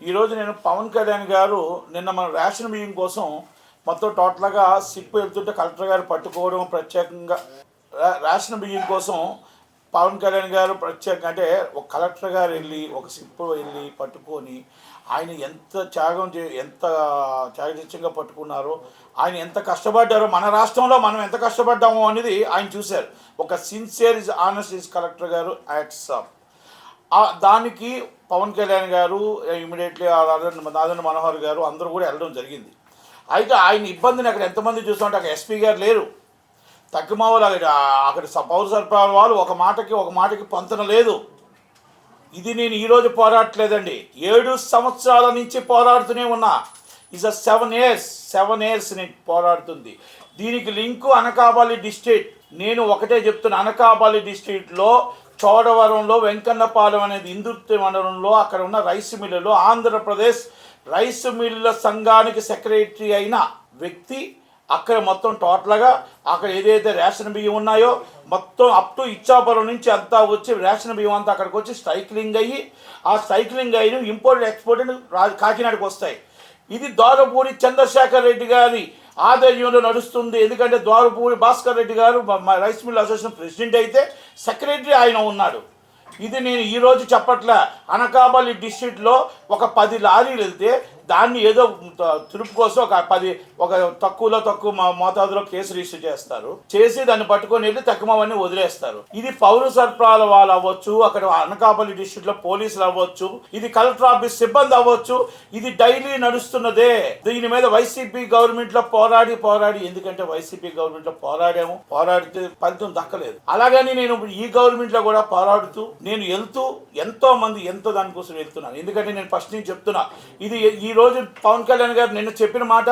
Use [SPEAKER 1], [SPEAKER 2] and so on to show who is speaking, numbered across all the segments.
[SPEAKER 1] ఈరోజు నేను పవన్ కళ్యాణ్ గారు నిన్న మన రేషన్ బియ్యం కోసం మొత్తం టోటల్గా సిప్పు వెళ్తుంటే కలెక్టర్ గారు పట్టుకోవడం ప్రత్యేకంగా రేషన్ బియ్యం కోసం పవన్ కళ్యాణ్ గారు ప్రత్యేకంగా అంటే ఒక కలెక్టర్ గారు వెళ్ళి ఒక సిప్పు వెళ్ళి పట్టుకొని ఆయన ఎంత త్యాగం చే ఎంత త్యాగచిత్యంగా పట్టుకున్నారో ఆయన ఎంత కష్టపడ్డారో మన రాష్ట్రంలో మనం ఎంత కష్టపడ్డామో అనేది ఆయన చూశారు. ఒక sincere is honest is collector గారు యాక్ట్స్ ఆఫ్ దానికి పవన్ కళ్యాణ్ గారు ఇమీడియట్లీ నాదన్ మనోహర్ గారు అందరూ కూడా వెళ్ళడం జరిగింది. అయితే ఆయన ఇబ్బందిని అక్కడ ఎంతమంది చూస్తుంటే అక్కడ ఎస్పీ గారు లేరు. తగ్గుమావలు వాళ్ళు అక్కడ అక్కడ స- పౌర సరఫరా వాళ్ళు ఒక మాటకి ఒక మాటకి పంతన లేదు. ఇది నేను ఈరోజు పోరాడట్లేదండి ఏడు సంవత్సరాల నుంచి పోరాడుతూనే ఉన్నా. Is a seven years seven years నేను పోరాడుతుంది. దీనికి లింకు అనకాపల్లి డిస్ట్రిక్ట్. నేను ఒకటే చెప్తున్నా అనకాపల్లి డిస్ట్రిక్ట్లో చోడవరంలో వెంకన్నపాలెం అనేది ఇందుర్తి మండలంలో అక్కడ ఉన్న రైస్ మిల్లులో ఆంధ్రప్రదేశ్ రైస్ మిల్లుల సంఘానికి సెక్రటరీ అయిన వ్యక్తి. అక్కడ మొత్తం టోటల్గా అక్కడ ఏదైతే రేషన్ బియ్యం ఉన్నాయో మొత్తం అప్ టు ఇచ్చాపురం నుంచి అంతా వచ్చి రేషన్ బియ్యం అంతా అక్కడికి వచ్చి సైక్లింగ్ అయ్యి ఆ సైక్లింగ్ అయిన ఇంపోర్ట్ ఎక్స్పోర్ట్ కాకినాడకు వస్తాయి. ఇది దారపూడి చంద్రశేఖర్ రెడ్డి గారి ఆధ్వర్యంలో నడుస్తుంది. ఎందుకంటే ద్వారపూడి భాస్కర్ రెడ్డి గారు మా- రైస్ మిల్ అసోసియేషన్ ప్రెసిడెంట్ అయితే సెక్రటరీ ఆయన ఉన్నాడు. ఇది నేను ఈరోజు చెప్పట్లే అనకాపల్లి డిస్ట్రిక్ట్లో ఒక పది లారీలు వెళ్తే దాన్ని ఏదో తిరుపు కోసం ఒక పది ఒక తక్కువలో తక్కువ మోతాదులో కేసు రిజిస్టర్ చేస్తారు. చేసి దాన్ని పట్టుకొని వెళ్ళి తక్కువవన్నీ వదిలేస్తారు. ఇది పౌర సరఫరాల వాళ్ళు అవ్వచ్చు అక్కడ అనకాపల్లి డిస్టిక్లో పోలీసులు అవ్వచ్చు ఇది కలెక్టర్ ఆఫీస్ సిబ్బంది అవ్వచ్చు ఇది డైలీ నడుస్తున్నదే. దీని మీద వైసీపీ గవర్నమెంట్లో పోరాడి పోరాడి ఎందుకంటే వైసీపీ గవర్నమెంట్లో పోరాడాము పోరాడితే ఫలితం దక్కలేదు. అలాగని నేను ఈ గవర్నమెంట్లో కూడా పోరాడుతూ నేను వెళ్తూ ఎంతో మంది ఎంతో దానికోసం వెళ్తున్నాను. ఎందుకంటే నేను ఫస్ట్ నుంచి చెప్తున్నా ఇది ఈ రోజు పవన్ కళ్యాణ్ గారు నిన్న చెప్పిన మాట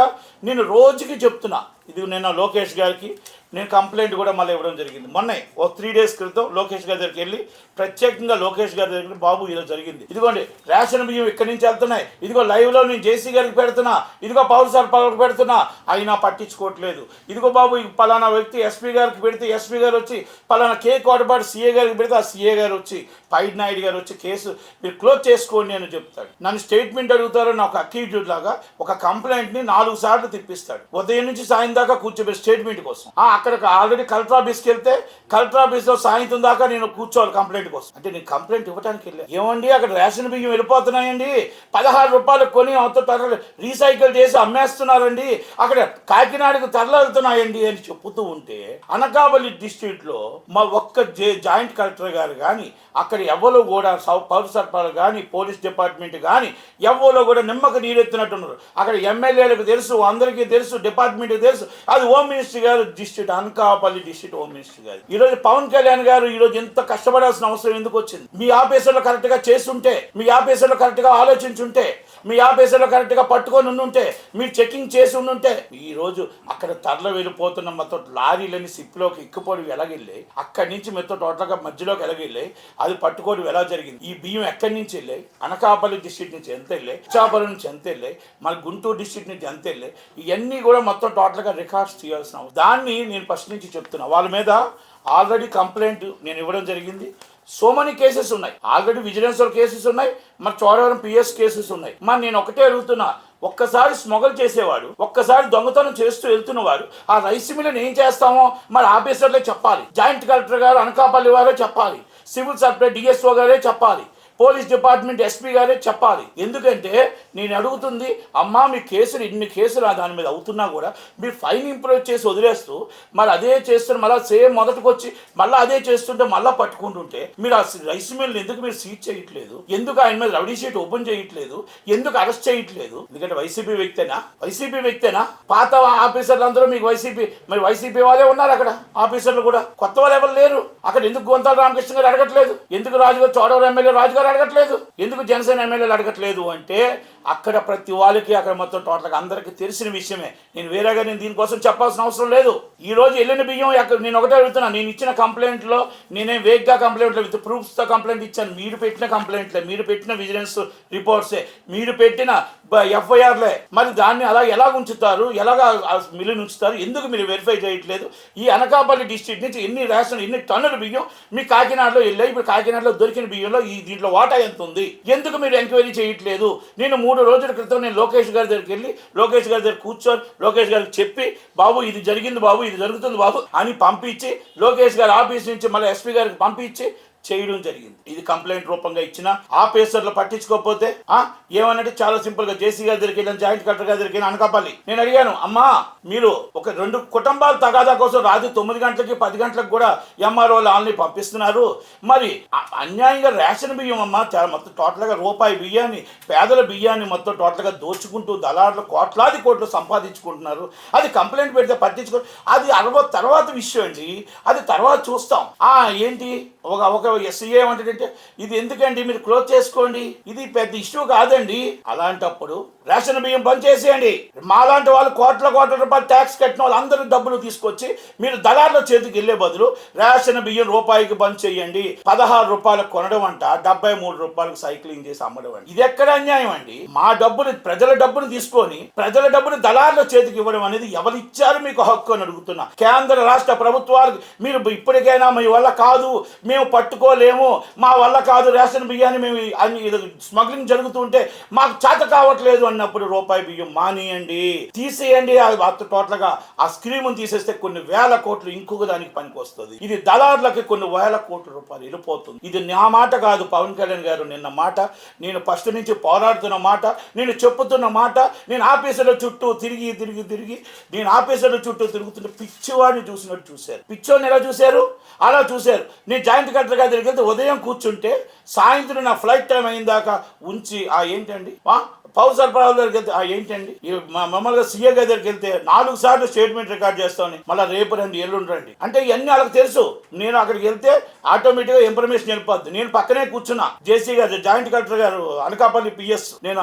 [SPEAKER 1] నేను రోజుకి చెప్తున్నా. ఇది నిన్న లోకేష్ గారికి నేను కంప్లైంట్ కూడా మళ్ళీ ఇవ్వడం జరిగింది. మొన్నే ఓ త్రీ డేస్ క్రితం లోకేష్ గారి దగ్గరికి వెళ్ళి ప్రత్యేకంగా లోకేష్ గారి దగ్గర బాబు ఇలా జరిగింది. ఇదిగోండి రేషన్ బియ్యం ఇక్కడి నుంచి వెళ్తున్నాయి. ఇదిగో లైవ్లో నేను జేసీ గారికి పెడుతున్నా. ఇదిగో పౌర సరఫరాలకు పెడుతున్నా. అయినా పట్టించుకోవట్లేదు. ఇదిగో బాబు పలానా వ్యక్తి ఎస్పీ గారికి పెడితే ఎస్పీ గారు వచ్చి పలానా కే కోటపాటు సీఏ గారికి పెడితే ఆ సీఏ గారు వచ్చి పైడ్ నాయుడు గారు వచ్చి కేసు మీరు క్లోజ్ చేసుకోండి అని చెప్తాడు. నన్ను స్టేట్మెంట్ అడుగుతారని ఒక అక్యూజ్డ్ లాగా ఒక కంప్లైంట్ని నాలుగు సార్లు తిప్పిస్తాడు. ఉదయం నుంచి సాయంత్రం దాకా కూర్చోబెట్టి స్టేట్మెంట్ కోసం. అక్కడ అక్కడికి ఆల్రెడీ కలెక్టర్ ఆఫీస్కి వెళ్తే కలెక్టర్ ఆఫీస్లో సాయంత్రం దాకా నేను కూర్చోవాలి కంప్లైంట్ కోసం. అంటే నేను కంప్లైంట్ ఇవ్వడానికి వెళ్ళాను ఏమండి అక్కడ రేషన్ బియ్యం వెళ్ళిపోతున్నాయండి. పదహారు రూపాయలు కొని అవతల తరలి రీసైకిల్ చేసి అమ్మేస్తున్నారండి. అక్కడ కాకినాడకు తరలితున్నాయండి అని చెప్పుతూ ఉంటే అనకాపల్లి డిస్ట్రిక్ట్లో మా ఒక్క జే జాయింట్ కలెక్టర్ గారు కానీ అక్కడ ఎవరు కూడా సౌ- పౌర సరఫరాలు కానీ పోలీస్ డిపార్ట్మెంట్ కానీ ఎవరో కూడా నిమ్మక నీరెత్తినట్టున్నారు. అక్కడ ఎమ్మెల్యేలకు తెలుసు అందరికీ తెలుసు డిపార్ట్మెంట్కి తెలుసు అది హోమ్ మినిస్టర్ గారు district Anakapalli district home minister గారు. ఈరోజు పవన్ కళ్యాణ్ గారు ఈరోజు ఎంత కష్టపడాల్సిన అవసరం ఎందుకు వచ్చింది? మీ ఆఫీసులో కరెక్ట్గా చేస్తుంటే మీ ఆఫీసులో కరెక్ట్గా ఆలోచించుంటే మీ ఆఫీసులో కరెక్ట్గా పట్టుకొని ఉంటే మీరు చెకింగ్ చేసి ఉండుంటే ఈ రోజు అక్కడ తరలి వెళ్ళిపోతున్న మొత్తం లారీలని సిప్లోకి ఎక్కిపోయి ఎలాగెళ్ళాయి అక్కడి నుంచి మొత్తం టోటల్గా మధ్యలోకి ఎలాగెళ్ళాయి అది పట్టుకోవడం ఎలా జరిగింది? ఈ బియ్యం ఎక్కడి నుంచి వెళ్ళాయి అనకాపల్లి డిస్ట్రిక్ట్ నుంచి ఎంత వెళ్ళాయి ఇచ్చాపురం నుంచి ఎంత వెళ్ళాయి మన గుంటూరు డిస్ట్రిక్ట్ నుంచి ఎంత వెళ్ళాయి ఇవన్నీ కూడా మొత్తం టోటల్గా రికార్డ్స్ తీయాల్సిన అవసరం. దాన్ని నేను ఫస్ట్ నుంచి చెప్తున్నా. వాళ్ళ మీద ఆల్రెడీ కంప్లైంట్ నేను ఇవ్వడం జరిగింది. సో మెనీ కేసెస్ ఉన్నాయి. ఆల్రెడీ విజిలెన్స్ కేసెస్ ఉన్నాయి. మరి చోడవరం పిఎస్ కేసెస్ ఉన్నాయి. మరి నేను ఒకటే అడుగుతున్నా. ఒక్కసారి స్మగల్ చేసేవాడు ఒక్కసారి దొంగతనం చేస్తూ వెళ్తున్నవాడు ఆ రైస్ మిల్లని ఏం చేస్తామో మరి ఆఫీసర్లే చెప్పాలి. జాయింట్ కలెక్టర్ గారు అనకాపల్లి వారే చెప్పాలి. సివిల్ సప్లై డిఎస్ఓ గారే చెప్పాలి. పోలీస్ డిపార్ట్మెంట్ ఎస్పీ గారే చెప్పాలి. ఎందుకంటే నేను అడుగుతుంది అమ్మా మీ కేసులు ఇన్ని కేసులు దాని మీద అవుతున్నా కూడా మీరు ఫైన్ ఇంప్రూవ్ చేసి వదిలేస్తూ మరి అదే చేస్తున్న మళ్ళీ సేమ్ మొదటికి వచ్చి మళ్ళీ అదే చేస్తుంటే మళ్ళీ పట్టుకుంటుంటే మీరు ఆ రైస్ మిల్ని ఎందుకు మీరు సీట్ చేయట్లేదు? ఎందుకు ఆయన మీద రౌడీ షీట్ ఓపెన్ చేయట్లేదు? ఎందుకు అరెస్ట్ చేయట్లేదు? ఎందుకంటే వైసీపీ వ్యక్తేనా? వైసీపీ వ్యక్తేనా? పాత ఆఫీసర్లు అందరూ మీకు వైసీపీ మరి వైసీపీ వాళ్ళే ఉన్నారు అక్కడ ఆఫీసర్లు కూడా. కొత్త వాళ్ళు ఎవరు లేరు. అక్కడ ఎందుకు గొంతాల రామకృష్ణ గారు అడగట్లేదు? ఎందుకు రాజుగారు చోడవరం ఎమ్మెల్యే రాజు గారు అడగట్లేదు? ఎందుకు జనసేన ఎమ్మెల్యేలు అడగట్లేదు అంటే అక్కడ ప్రతి వాళ్ళకి అక్కడ మొత్తం టోటల్గా అందరికీ తెలిసిన విషయమే. నేను వేరేగా నేను దీనికోసం చెప్పాల్సిన అవసరం లేదు. ఈ రోజు వెళ్ళిన బియ్యం అక్కడ నేను ఒకటే అడుగుతున్నా. నేను ఇచ్చిన కంప్లైంట్లో నేనే వేగ్గా కంప్లైంట్లో విత్ ప్రూఫ్స్తో కంప్లైంట్ ఇచ్చాను. మీరు పెట్టిన కంప్లైంట్లే మీరు పెట్టిన విజిలెన్స్ రిపోర్ట్సే మీరు పెట్టిన ఎఫ్ఐఆర్లే మరి దాన్ని అలా ఎలా ఉంచుతారు? ఎలాగా ఆ మిల్లుని ఉంచుతారు? ఎందుకు మీరు వెరిఫై చేయట్లేదు? ఈ అనకాపల్లి డిస్ట్రిక్ట్ నుంచి ఎన్ని రేషన్ ఎన్ని టన్నుల బియ్యం మీ కాకినాడలో వెళ్ళాయి? ఇప్పుడు కాకినాడలో దొరికిన బియ్యంలో ఈ దీంట్లో వాటా ఎంత ఉంది ఎందుకు మీరు ఎంక్వైరీ చేయట్లేదు? నేను మూడు రోజుల క్రితం నేను లోకేష్ గారి దగ్గరికి వెళ్ళి లోకేష్ గారి దగ్గర కూర్చొని లోకేష్ గారికి చెప్పి బాబు ఇది జరిగింది బాబు ఇది జరుగుతుంది బాబు అని పంపించి లోకేష్ గారి ఆఫీస్ నుంచి మళ్ళీ ఎస్పీ గారికి పంపించి చేయడం జరిగింది. ఇది కంప్లైంట్ రూపంగా ఇచ్చిన ఆఫీసర్లు పట్టించుకోకపోతే ఆ ఏమనంటే చాలా సింపుల్గా జేసీ గారి దగ్గరికి వెళ్ళాను జాయింట్ కలెక్టర్ గారి దగ్గరికి అనకాపల్లి. నేను అడిగాను అమ్మా మీరు ఒక రెండు కుటుంబాల తగాదా కోసం రాత్రి తొమ్మిది గంటలకి పది గంటలకు కూడా ఎంఆర్ఓ ఆల్ని పంపిస్తున్నారు. మరి అన్యాయంగా రేషన్ బియ్యం అమ్మా చాలా మొత్తం టోటల్గా రూపాయి బియ్యాన్ని పేదల బియ్యాన్ని మొత్తం టోటల్గా దోచుకుంటూ దళారులు కోట్లాది కోట్లు సంపాదించుకుంటున్నారు. అది కంప్లైంట్ పెడితే పట్టించుకో అది అరవ తర్వాత విషయం అండి. అది తర్వాత చూస్తాం. ఆ ఏంటి? ఒక ఒక ఎస్సీ ఏమంటాడంటే ఇది ఎందుకండి మీరు క్లోజ్ చేసుకోండి? ఇది పెద్ద ఇష్యూ కాదండి. అలాంటప్పుడు రేషన్ బియ్యం బంద్ చేసేయండి. మాలాంటి వాళ్ళు కోట్ల కోట్ల రూపాయలు ట్యాక్స్ కట్టిన వాళ్ళు అందరూ డబ్బులు తీసుకొచ్చి మీరు దళార్ల చేతికి వెళ్ళే బదులు రేషన్ బియ్యం రూపాయికి బంద్ చేయండి. పదహారు రూపాయలు కొనడం అంట డెబ్బై మూడు రూపాయలకు సైక్లింగ్ చేసి అమ్మడం అండి ఇది ఎక్కడ అన్యాయం అండి? మా డబ్బులు ప్రజల డబ్బును తీసుకొని ప్రజల డబ్బుని దళార్ల చేతికి ఇవ్వడం అనేది ఎవరు ఇచ్చారు మీకు హక్కు అని అడుగుతున్నా? కేంద్ర రాష్ట్ర ప్రభుత్వాలకు మీరు ఇప్పటికైనా మీ వల్ల కాదు మేము పట్టుకోలేము మా వల్ల కాదు రేషన్ బియ్యాన్ని మేము అన్ని ఇది స్మగ్లింగ్ జరుగుతుంటే మాకు చేత కావట్లేదు అన్నప్పుడు రూపాయి బియ్యం మానేయండి. తీసేయండి అది అత్త గా ఆ స్క్రీమ్ తీసేస్తే కొన్ని వేల కోట్లు ఇంకొక దానికి పనికి వస్తుంది. ఇది దళారులకి కొన్ని వేల కోట్ల రూపాయలు వెళ్ళిపోతుంది. ఇది నా మాట కాదు పవన్ కళ్యాణ్ గారు నిన్న మాట. నేను ఫస్ట్ నుంచి పోరాడుతున్న మాట. నేను చెప్పుతున్న మాట. నేను ఆఫీసుల చుట్టూ తిరిగి తిరిగి తిరిగి నేను ఆఫీసుల చుట్టూ తిరుగుతున్న పిచ్చివాడిని చూసినట్టు చూశారు. పిచ్చోని ఎలా చూశారు? అలా చూశారు. నేను జాయింట్ కలెక్టర్ గారి ఉదయం కూర్చుంటే సాయంత్రం నా ఫ్లైట్ టైం అయిన దాకా ఉంచి ఆ ఏంటండి? పౌర సరఫరా దగ్గరికి వెళ్తే ఏంటండి? మమ్మల్ని మా- సీఏ గారి దగ్గరికి వెళ్తే నాలుగు సార్లు స్టేట్మెంట్ రికార్డ్ చేస్తామని మళ్ళీ రేపు రండి ఎల్లుండి రండి అంటే ఇవన్నీ వాళ్ళకి తెలుసు. నేను అక్కడికి వెళ్తే ఆటోమేటిక్గా ఇన్ఫర్మేషన్ వెళ్ళిపోద్ది. నేను పక్కనే కూర్చున్నా. జేసీ గారు జాయింట్ కలెక్టర్ గారు అనకాపల్లి పిఎస్ నేను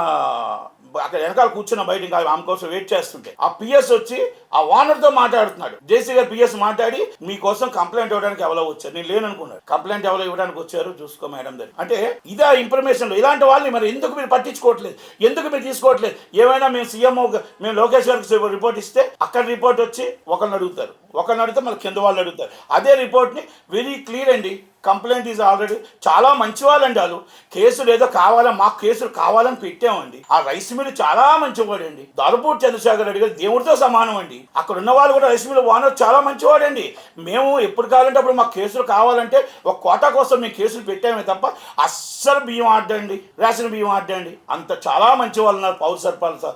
[SPEAKER 1] అక్కడ వెనకాల కూర్చున్న బయట ఇంకా ఆమె కోసం వెయిట్ చేస్తుంటే. ఆ పిఎస్ వచ్చి ఆ ఓనర్తో మాట్లాడుతున్నాడు. జేసీ గారు పిఎస్ మాట్లాడి మీకోసం కంప్లైంట్ ఇవ్వడానికి ఎవరో వచ్చారు? నేను లేననుకున్నాడు. కంప్లైంట్ ఎవరో ఇవ్వడానికి వచ్చారు? చూసుకో మేడం దగ్గర అంటే ఇదే ఇన్ఫర్మేషన్ ఇలాంటి వాళ్ళని మరి ఎందుకు మీరు పట్టించుకోవట్లేదు? ఎందుకు మీరు తీసుకోవట్లేదు? ఏమైనా మేము సీఎం మేము లోకేష్ గారికి రిపోర్ట్ ఇస్తే అక్కడ రిపోర్ట్ వచ్చి ఒకరిని అడుగుతారు. ఒకరిని అడిగితే మళ్ళీ కింద వాళ్ళు అడుగుతారు. అదే రిపోర్ట్ని వెరీ క్లియర్ అండి. కంప్లైంట్ ఈజ్ ఆల్రెడీ చాలా మంచి వాళ్ళండి వాళ్ళు. కేసులు ఏదో కావాలని మాకు కేసులు కావాలని పెట్టామండి. ఆ రైస్ మిల్ చాలా మంచివాడండి. దారుపూర్ చంద్రశేఖర్ రెడ్డి గారు దేవుడితో సమానం అండి. అక్కడ ఉన్న వాళ్ళు కూడా రైస్ మిల్ ఓనర్ చాలా మంచివాడండి. మేము ఎప్పుడు కావాలంటే అప్పుడు మాకు కేసులు కావాలంటే ఒక కోటా కోసం మేము కేసులు పెట్టామే తప్ప అస్సలు బియ్యం ఆడండి రేషన్ బియ్యం ఆడండి అంత చాలా మంచి వాళ్ళు ఉన్నారు పౌర సర్పంచ్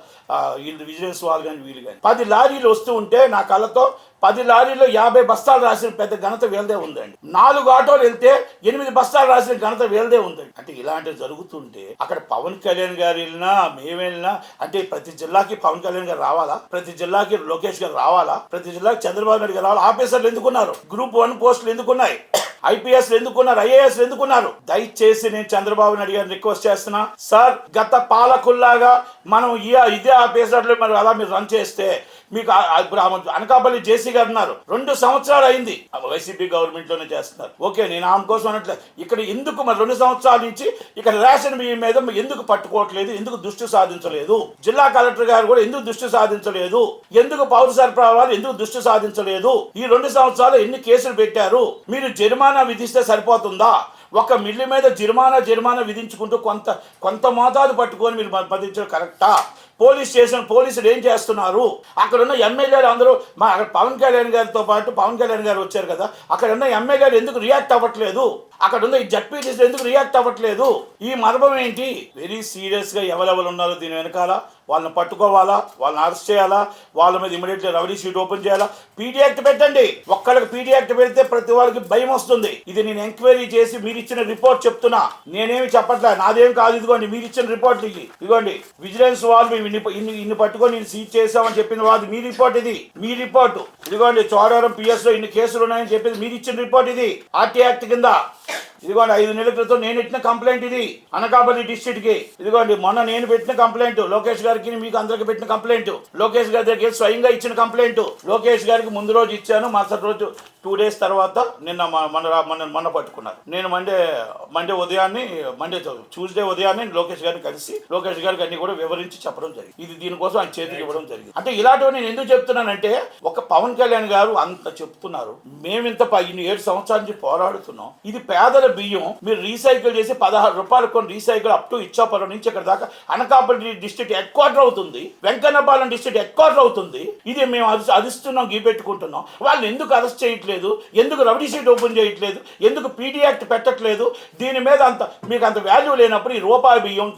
[SPEAKER 1] వీళ్ళు విజిలెన్స్ వాళ్ళు కానీ వీళ్ళు కానీ. పది లారీలు వస్తూ ఉంటే నా కళ్ళతో పది లారీలో యాభై బస్తాలు రాసిన పెద్ద ఘనత వేలదే ఉందండి. నాలుగు ఆటోలు వెళ్తే ఎనిమిది బస్తాలు రాసిన ఘనత వేలదే ఉందండి. అంటే ఇలాంటివి జరుగుతుంటే అక్కడ పవన్ కళ్యాణ్ గారు వెళ్ళినా మేము వెళ్ళినా అంటే ప్రతి జిల్లాకి పవన్ కళ్యాణ్ గారు రావాలా? ప్రతి జిల్లాకి లోకేష్ గారు రావాలా? ప్రతి జిల్లాకి చంద్రబాబు నాయుడు గారు రావాలా? ఆఫీసర్లు ఎందుకున్నారు? గ్రూప్ వన్ పోస్టులు ఎందుకున్నాయి? ఐపీఎస్ ఎందుకున్నారు? ఐఏఎస్ ఎందుకున్నారు? దయచేసి నేను చంద్రబాబు నాయుడు గారిని రిక్వెస్ట్ చేస్తున్నా. సార్ గత పాలకుల్లాగా మనం ఇదే ఆఫీసర్లు మరి అలా మీరు రన్ చేస్తే మీకు ఇప్పుడు అనకాపల్లి జేసీ గారు ఉన్నారు. రెండు సంవత్సరాలు అయింది. వైసీపీ గవర్నమెంట్లోనే చేస్తున్నారు. ఓకే నేను ఆమె కోసం అనట్లేదు. ఇక్కడ ఎందుకు మరి రెండు సంవత్సరాల నుంచి ఇక్కడ రేషన్ బియ్యం మీద ఎందుకు పట్టుకోవట్లేదు? ఎందుకు దృష్టి సాధించలేదు? జిల్లా కలెక్టర్ గారు కూడా ఎందుకు దృష్టి సాధించలేదు? ఎందుకు పౌర సరఫరా వాళ్ళు ఎందుకు దృష్టి సాధించలేదు? ఈ రెండు సంవత్సరాలు ఎన్ని కేసులు పెట్టారు? మీరు జరిమానా విధిస్తే సరిపోతుందా? ఒక మిల్లు మీద జరిమానా జరిమానా విధించుకుంటూ కొంత కొంత మోతాదు పట్టుకొని మీరు పదించడం కరెక్టా? పోలీస్ స్టేషన్ పోలీసులు ఏం చేస్తున్నారు? అక్కడ ఉన్న ఎమ్మెల్యేలు అందరూ మా అక్కడ పవన్ కళ్యాణ్ గారితో పాటు పవన్ కళ్యాణ్ గారు వచ్చారు కదా అక్కడ ఉన్న ఎమ్మెల్యేలు ఎందుకు రియాక్ట్ అవ్వట్లేదు? అక్కడ ఉన్న ఈ జడ్పీటీసీ ఎందుకు రియాక్ట్ అవ్వట్లేదు? ఈ మర్మం ఏంటి? వెరీ సీరియస్గా ఎవరెవరు ఉన్నారో దీని వెనకాల వాళ్ళని పట్టుకోవాలా? వాళ్ళని అరెస్ట్ చేయాలా? వాళ్ళ మీద ఇమీడియట్లీ రెవెన్యూ షీట్ ఓపెన్ చేయాలా? పీడీ యాక్ట్ పెట్టండి. ఒక్కడికి పీడీ యాక్ట్ పెడితే ప్రతి వాళ్ళకి భయం వస్తుంది. ఇది నేను ఎంక్వైరీ చేసి మీరు ఇచ్చిన రిపోర్ట్ చెప్తున్నా. నేనేమి చెప్పట్లే? నాదేం కాదు. ఇదిగోండి మీరు ఇచ్చిన రిపోర్ట్ ఇది. ఇదిగోండి విజిలెన్స్ వాళ్ళు మేము ఇన్ని ఇన్ని ఇన్ని పట్టుకొని నేను సీజ్ చేసామని చెప్పిన వాళ్ళు మీ రిపోర్ట్ ఇది. మీ రిపోర్ట్. ఇదిగోండి చోడవరం పిఎస్లో ఇన్ని కేసులు ఉన్నాయని చెప్పింది మీరు ఇచ్చిన రిపోర్ట్ ఇది. ఆర్టీ యాక్ట్ కింద. ఇదిగోండి ఐదు నెలల క్రితం నేను పెట్టిన కంప్లైంట్ ఇది. అనకాపల్లి డిస్ట్రిక్ట్కి ఇదిగోండి మొన్న నేను పెట్టిన కంప్లైంట్. లోకేష్ గారికి మీకు అందరికి పెట్టిన కంప్లైంట్ లోకేష్ గారి దగ్గర స్వయంగా ఇచ్చిన కంప్లైంట్ లోకేష్ గారికి ముందు రోజు ఇచ్చాను మరుసటి రోజు టూ డేస్ తర్వాత నిన్న మన మన మొన్న పట్టుకున్నారు. నేను మండే మండే ఉదయాన్నే మండే ట్యూస్డే ఉదయాన్నే లోకేష్ గారిని కలిసి లోకేష్ గారికి అన్ని కూడా వివరించి చెప్పడం జరిగింది. ఇది దీనికోసం ఆయన చేతికి ఇవ్వడం జరిగింది. అంటే ఇలాంటివి నేను ఎందుకు చెప్తున్నానంటే ఒక పవన్ కళ్యాణ్ గారు అంత చెప్తున్నారు. మేము ఇంత ప- ఇన్ని ఏడు సంవత్సరాల నుంచి పోరాడుతున్నాం. ఇది పేదల బియ్యం. మీరు రీసైకిల్ చేసి పదహారు రూపాయలు కొన్ని రీసైకిల్ అప్ టు ఇచ్చాపురం నుంచి ఇక్కడ దాకా అనకాపల్లి డిస్ట్రిక్ట్ హెడ్ క్వార్టర్ అవుతుంది. వెంకన్నపాలెం డిస్ట్రిక్ట్ హెడ్ క్వార్టర్ అవుతుంది. ఇది మేము అరిసి అరిస్తున్నాం గీపెట్టుకుంటున్నాం. వాళ్ళు ఎందుకు అరెస్ట్ చేయట్లేదు? ఎందుకు రౌడీ షీట్ ఓపెన్ చేయట్లేదు ఎందుకు పీడీ యాక్ట్ పెట్టట్లేదు దీని మీద అంత మీకు అంత వాల్యూ లేనప్పుడు ఈ రూపాయి బియ్యం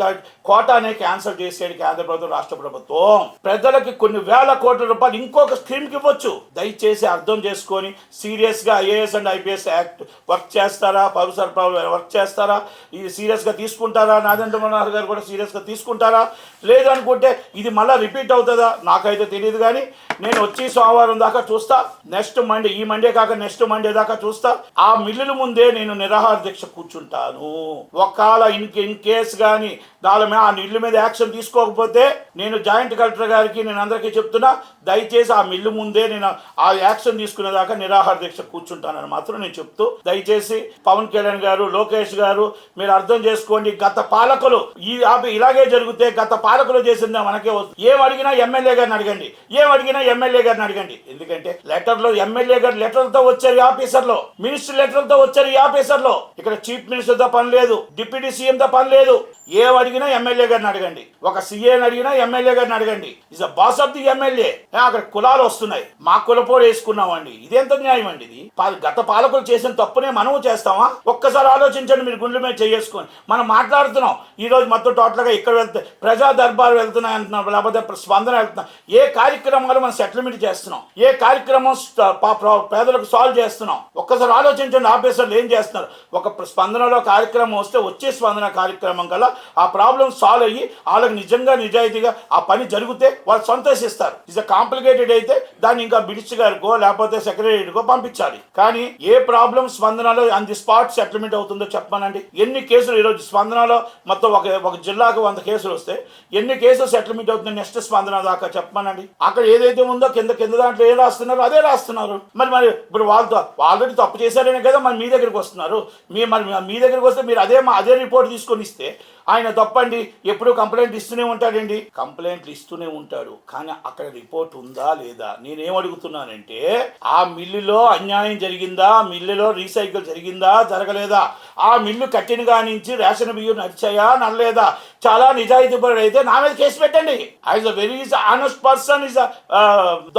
[SPEAKER 1] కోటానే క్యాన్సల్ చేసేది ఆంధ్రప్రదేశ్ ప్రభుత్వం రాష్ట్ర ప్రభుత్వం. ప్రజలకి కొన్ని వేల కోట్ల రూపాయలు ఇంకొక స్కీమ్కి ఇవ్వచ్చు. దయచేసి అర్థం చేసుకొని సీరియస్గా IAS and IPS act work చేస్తారా? పౌర సరఫరా వర్క్ చేస్తారా? ఇది సీరియస్గా తీసుకుంటారా? నాదెంద్ర మనోహర్ గారు కూడా సీరియస్గా తీసుకుంటారా? లేదనుకుంటే ఇది మళ్ళీ రిపీట్ అవుతుందా? నాకైతే తెలియదు కానీ నేను వచ్చి సోమవారం దాకా చూస్తా. నెక్స్ట్ మండే ఈ మండే కాక నెక్స్ట్ మండే దాకా చూస్తా. ఆ మిల్లుల ముందే నేను నిరాహార దీక్ష కూర్చుంటాను. ఒకవేళ ఇన్ ఇన్ కేస్ కానీ దాని మీద ఆ మిల్లు మీద యాక్షన్ తీసుకోకపోతే నేను జాయింట్ కలెక్టర్ గారికి నేను అందరికీ చెప్తున్నా దయచేసి ఆ మిల్లు ముందే నేను ఆ యాక్షన్ తీసుకునేదాకా నిరాహార దీక్ష కూర్చుంటానని మాత్రం నేను చెప్తూ దయచేసి పవన్ కళ్యాణ్ గారు లోకేష్ గారు మీరు అర్థం చేసుకోండి గత పాలకులు ఈ ఇలాగే జరిగితే గత పాలకులు చేసిందా మనకే వస్తుంది ఏం అడిగినా ఎమ్మెల్యే గారిని అడగండి. ఏం అడిగినా ఎమ్మెల్యే గారిని అడగండి. ఎందుకంటే లెటర్లో ఎమ్మెల్యే గారు లెటర్లతో వచ్చారు ఈ ఆఫీసర్లో. మినిస్టర్ లెటర్లతో వచ్చారు ఈ ఆఫీసర్లో. ఇక్కడ చీఫ్ మినిస్టర్తో పని లేదు. డిప్యూటీ సీఎంతో పని లేదు. ఏం అడిగినా ఎమ్మెల్యే గారిని అడగండి. ఒక సీఏని అడిగినా ఎమ్మెల్యే గారిని అడగండి. Is boss of the MLA అక్కడ కులాలు వస్తున్నాయి. మా కులపోరు వేసుకున్నామండి. ఇదెంత న్యాయం అండి ఇది? గత పాలకులు చేసిన తప్పునే మనము చేస్తామా? ఒక్కసారి ఆలోచించండి మీరు గుండెల మీద చేసుకొని. మనం మాట్లాడుతున్నాం. ఈ రోజు మొత్తం టోటల్గా ఇక్కడ వెళ్తే ప్రజా దర్బార్ వెళ్తున్నాయి అంటున్నాం లేకపోతే స్పందన వెళ్తున్నాం ఏ కార్యక్రమాలు మనం సెటిల్మెంట్ చేస్తున్నాం? ఏ కార్యక్రమం పేదలకు ఇప్పుడు సాల్వ్ చేస్తున్నాం. ఒక్కసారి ఆలోచించండి ఆఫీసర్లు ఏం చేస్తున్నారు? ఒక స్పందనలో కార్యక్రమం వస్తే వచ్చే స్పందన కార్యక్రమం కల్లా ఆ ప్రాబ్లం సాల్వ్ అయ్యి వాళ్ళకి నిజంగా నిజాయితీగా ఆ పని జరిగితే వాళ్ళు సంతోషిస్తారు. ఇస్ కాంప్లికేటెడ్ అయితే దాన్ని ఇంకా బిడిచి గారికో లేకపోతే సెక్రటరీకో పంపించాలి. కానీ ఏ ప్రాబ్లం స్పందనలో ఆన్ ది స్పాట్ సెటిల్మెంట్ అవుతుందో చెప్పమనండి ఎన్ని కేసులు ఈరోజు స్పందనలో మొత్తం ఒక ఒక జిల్లాకు వంద కేసులు వస్తే ఎన్ని కేసులు సెటిల్మెంట్ అవుతుంది నెక్స్ట్ స్పందన దాకా చెప్పమనండి అక్కడ ఏదైతే ఉందో కింద కింద దాంట్లో ఏం రాస్తున్నారో అదే రాస్తున్నారు. మరి మరి ఇప్పుడు వాళ్ళతో ఆల్రెడీ తప్పు చేశారనే కదా మరి మీ దగ్గరికి వస్తున్నారు. మీ మరి మీ దగ్గరికి వస్తే మీరు అదే అదే రిపోర్ట్ తీసుకొని ఇస్తే ఆయన తప్పండి ఎప్పుడూ కంప్లైంట్ ఇస్తూనే ఉంటాడండి. కంప్లైంట్లు ఇస్తూనే ఉంటాడు. కానీ అక్కడ రిపోర్ట్ ఉందా లేదా? నేనేం అడుగుతున్నానంటే ఆ మిల్లులో అన్యాయం జరిగిందా? మిల్లులో రీసైకిల్ జరిగిందా? జరగలేదా? ఆ మిల్లు కట్టిన కానించి రేషన్ బియ్యం నడిచాయా? నడలేదా? చాలా నిజాయితీపరుడు అయితే నా మీద కేసు పెట్టండి. Is a very honest person is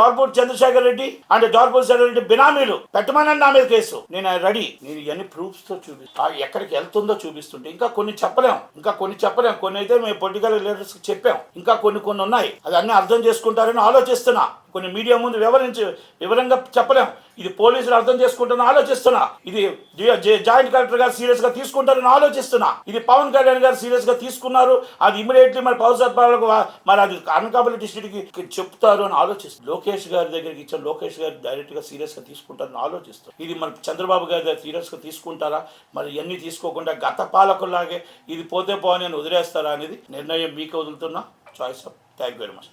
[SPEAKER 1] Dorpur Chandrasekhar Reddy. And Dorpur Chandrasekhar Reddy బినామీలు పెట్టమనండి నా మీద కేసు. నేను రెడీ. నేను ఇవన్నీ ప్రూఫ్స్తో చూపిస్తా ఎక్కడికి వెళ్తుందో చూపిస్తుంటే ఇంకా కొన్ని చెప్పలేం. ఇంకా కొన్ని చెప్పలేం. కొన్ని అయితే మేము పొలిటికల్ లీడర్స్ చెప్పాం. ఇంకా కొన్ని కొన్ని ఉన్నాయి. అది అన్ని అర్థం చేసుకుంటారని ఆలోచిస్తున్నా. కొన్ని మీడియా ముందు వివరించి వివరంగా చెప్పలేం. ఇది పోలీసులు అర్థం చేసుకుంటారని ఆలోచిస్తున్నా. ఇది జే- జాయింట్ కలెక్టర్ గారు సీరియస్గా తీసుకుంటారని ఆలోచిస్తున్నా. ఇది పవన్ కళ్యాణ్ గారు సీరియస్గా తీసుకున్నారు. అది ఇమీడియట్లీ మరి పౌర సత్పాలకు మరి అది అనకాపల్లి డిస్ట్రిక్ట్ చెప్తారు అని ఆలోచిస్తుంది లోకేష్ గారి దగ్గరికి ఇచ్చిన లోకేష్ గారు డైరెక్ట్గా సీరియస్గా తీసుకుంటారని ఆలోచిస్తారు ఇది మన చంద్రబాబు గారి దగ్గర సీరియస్గా తీసుకుంటారా? మరి ఇవన్నీ తీసుకోకుండా గత పాలకులాగే ఇది పోతే పోని వదిలేస్తారా అనేది నిర్ణయం మీకు వదులుతున్నా. Choice of thank very much.